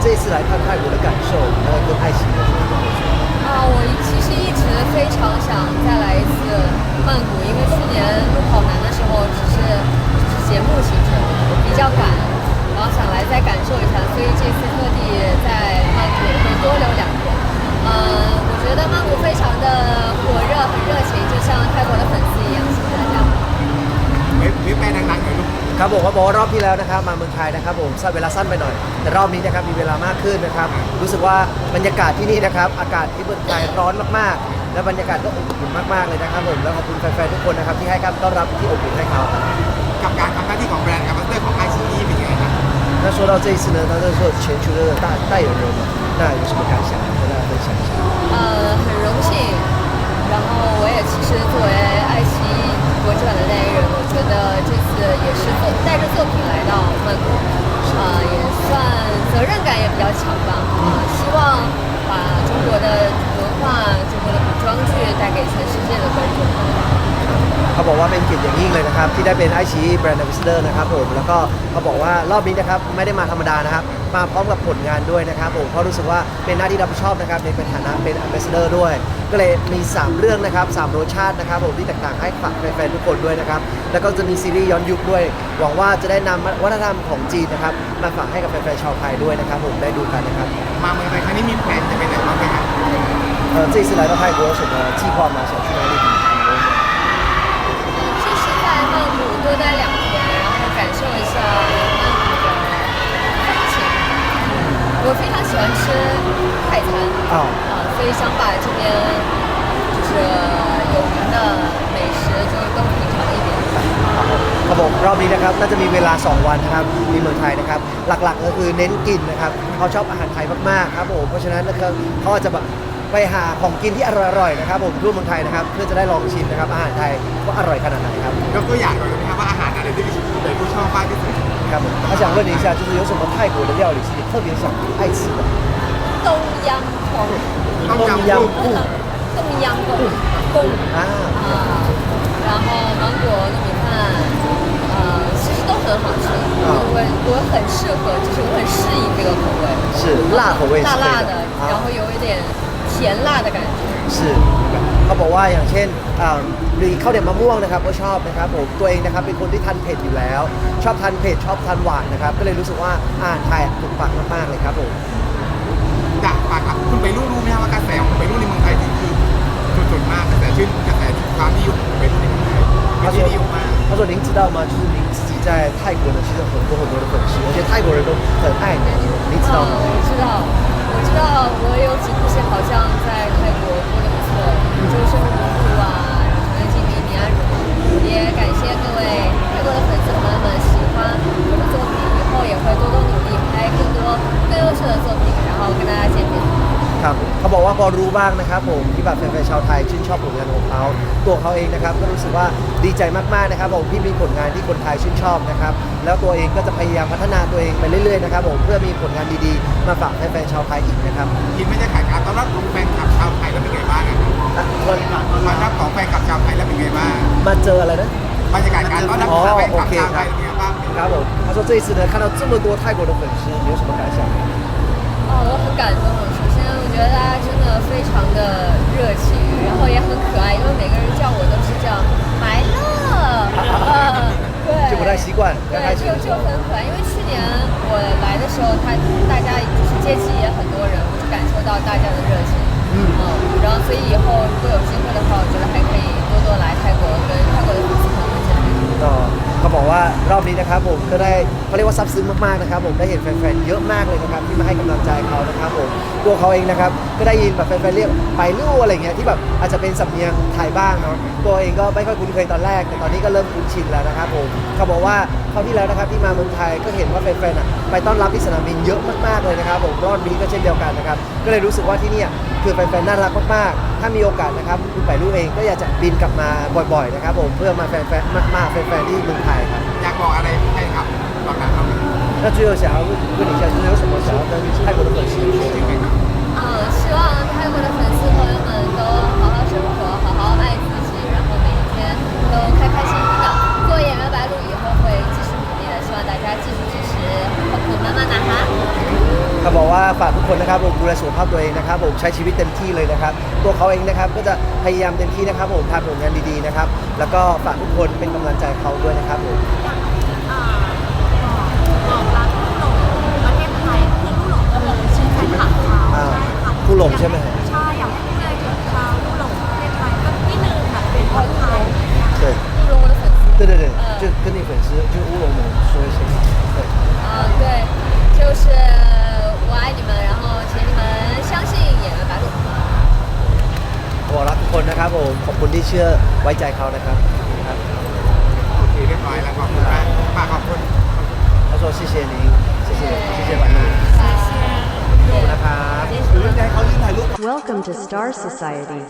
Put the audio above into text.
这次来看泰国的感受，然跟爱情有什么关系啊？我其实一直非常想再来一次曼谷，因为去年跑男的时候只是只是节目行程比较赶，然后想来再感受一下，所以这次特地在曼谷会多留两天。呃，我觉得曼谷非常的火热，很热情，就像泰国的粉丝一样，谢谢大家。没美美男郎， ครับผมเขาบอกว่ารอบที่แล้วนะครับมาเมืองไทยนะครับผมสั้นเวลาสั้นไปหน่อย แต่รอบนี้นะครับมีเวลามากขึ้นนะครับ รู้สึกว่าบรรยากาศที่นี่นะครับ อากาศที่เมืองไทยร้อนมากๆ และบรรยากาศก็อบอุ่นมากๆเลยนะครับผมแล้วขอบคุณแฟนๆทุกคนนะครับที่ให้การต้อนรับที่อบอุ่นให้เขาครับ กับการทำหน้าที่ของแบรนด์แอมบาสเดอร์ของไอซีเป็นยังไงครับ 那说到这一次呢，他是说全球的大代言人嘛，那有什么感想？跟大家分享一下。呃，很荣幸。然后我也其实作为爱奇艺国际版的代言人，我觉得这次 也是作带着作品来到曼谷，啊、也算责任感也比较强吧。啊、希望把中国的文化、中国的古装剧带给全世界的观众。 เขาบอกว่าเป็นเกียรติอย่างยิ่งเลยนะครับ ที่ได้เป็นไอชีแบรนด์ a m b a s s a d o r นะครับผมแล้วก็เขาบอกว่ารอบนี้นะครับไม่ได้มาธรรมดานะครับ มาพร้อมกับผลงานด้วยนะครับผมเพราะรู้สึกว่าเป็นหน้าที่รับผิดชอบนะครับในฐานะเป็น Ambassador ด้วย ก็เลยมี 3 เรื่องนะครับ3รสชาตินะครับผมที่แตกต่างให้ฝากแฟนๆทุกคนด้วยนะครับแล้วก็จะมีซีรีส์ย้อนยุคด้วย หวังว่าจะได้นำวัฒนธรรมของจีนนะครับมาฝากให้กับแฟนๆชาวไทยด้วยนะครับผมได้ดูกันนะครับ มาเมืองไทยครั้งนี้มีแผนจะไปไหนบ้างไหมครับ 呃，这次来到泰国有什么计划吗？想去哪里 啊，所以想把这边就是有名的美食就都品尝一遍。 ครับผมรอบนี้นะครับน่าจะมีเวลา 2 วันนะครับในเมืองไทยนะครับ หลักๆก็คือเน้นกินนะครับเขาชอบอาหารไทยมากๆครับผมเพราะฉะนั้นนะครับเขาอาจจะแบบไปหาของกินที่อร่อยๆนะครับผมทั่วเมืองไทยนะครับเพื่อจะได้ลองชิมนะครับอาหารไทยว่าอร่อยขนาดไหนครับ ยกตัวอย่างหน่อยได้ไหมครับว่าอาหารอะไรที่เป็นผู้ชอบมากที่สุด ครับผม他想问你一下就是有什么泰国的料理是你特别想爱吃的冬阴功， ต้มยำ ต้ม กุ้ง ยำ 冬阴功，功啊啊，然后芒果糯米饭，呃，其实都很好吃。啊我我很适合，就是我很适应这个口味。是辣口味是可以辣辣的，啊然后有一点甜辣的感觉。 是เขาบอกว่าอย่างเช่นอ่ามีข้าวเหนียวมะม่วงนะครับก็ชอบนะครับผมตัวเองนะครับเป็นคนที่ทานเผ็ดอยู่แล้ว ชอบทานเผ็ดชอบทานหวานนะครับก็เลยรู้สึกว่าอาหารไทยถูกปากมากๆเลยครับผม อยากฝากครับคุณไปรู้รู้ไหมครับว่ากระแสของไปรู้ในเมืองไทยนี่คือสุดๆมากกระแสชื่นกระแสความนิยมของไปรู้ในเมืองไทยเป็นที่นิยมมาก 他说您知道吗？就是您自己在泰国呢，其实有很多很多的粉丝，而且泰国人都很爱你，您知道嗯，吗？我知道，我知道，我有几部戏 เขาบอกว่าพอรู้บ้างนะครับผมที่แบบแฟนๆชาวไทยชื่นชอบผลงานของเขาตัวเขาเองนะครับก็รู้สึกว่าดีใจมากๆนะครับผมที่มีผลงานที่คนไทยชื่นชอบนะครับแล้วตัวเองก็จะพยายามพัฒนาตัวเองไปเรื่อยๆนะครับผมเพื่อมีผลงานดีๆ มาฝากแฟนๆชาวไทยอีกนะครับ คิดไม่ได้ขายการต้อนรับของแฟนคลับชาวไทยแล้วเป็นไงบ้างอะครับ อ่ะ ต้อนรับของแฟนคลับชาวไทยแล้วเป็นไงบ้าง มาเจออะไรนะ บรรยากาศการต้อนรับของแฟนคลับชาวไทยเป็นไงบ้าง ครับผม他说这一次呢看到这么多泰国的粉丝你有什么感想哦，我很感动。 觉得大家真的非常的热情，然后也很可爱，因为每个人叫我都是叫白乐，呃，对，就不太习惯对，就就很可爱。因为去年我来的时候，他大家就是接机也很多人，我就感受到大家的热情。嗯然后所以以后如果有机会的话，我觉得还可以多多来泰国跟泰国的粉丝朋友们见面。 ก็เขาบอกว่ารอบนี้นะครับผมก็ได้เขาเรียกว่าซับซึ้งมากๆนะครับผมได้เห็นแฟนๆเยอะมากเลยนะครับที่มาให้กำลังใจเขานะครับผมตัวเขาเองนะครับก็ได้ยินแบบแฟนๆเรียกไปลู่อะไรเงี้ยที่แบบอาจจะเป็นสำเนียงไทยบ้างเนาะตัวเองก็ไม่ค่อยคุ้นเคยตอนแรก แต่ตอนนี้ก็เริ่มคุ้นชินแล้วนะครับผมเขาบอกว่าคราวที่แล้วนะครับที่มาเมืองไทยก็เห็นว่าแฟนๆอะไปต้อนรับที่สนามบินเยอะมากๆเลยนะครับผมรอบนี้ก็เช่นเดียวกันนะครับก็เลยรู้สึกว่าที่เนี่ยคือแฟนๆน่ารักมากๆถ้ามีโอกาสนะครับคุณไปลู่เองก็อยากจะบินกลับมาบ่อยๆนะครับผมเพื่อมาแฟนๆมามาแฟนๆที่เมืองไทครับ อยากบอกอะไรให้ครับบอกนะครับ 那最后想要问问你一下，就是有什么想要跟泰国的粉丝说的吗？ เขาบอกว่าฝากทุกคนนะครับผมดูแลสุขภาพตัวเองนะครับผมใช้ชีวิตเต็มที่เลยนะครับ ตัวเขาเองนะครับก็จะพยายามเต็มที่นะครับผมทำผลงานดีๆนะครับ แล้วก็ฝากทุกคนเป็นกำลังใจเขาด้วยนะครับผม บอกรักลูกหลงประเทศไทยคือลูกหลงก็คือชื่อแฟนคลับเขา อ่า ใช่ค่ะ ผู้หลงใช่ไหมฮะ ใช่อยากให้พูดอะไรถึงชาวลูกหลงประเทศไทยก็นิดนึงค่ะเป็นคนไทย 对鹿茸我的粉丝，对对对呃， 就跟你粉丝就乌龙们说一声，对，啊，对，就是 ครับผมขอบคุณที่เชื่อไว้ใจเขานะครับครับโอเคเรียบร้อยแล้วขอบคุณมากฝากขอบคุณเขาโซเชียลนี้เชียร์เชียร์วันนี้ขอบคุณนะครับหรือว่าจะให้เขาถ่ายรูป Welcome to Star Society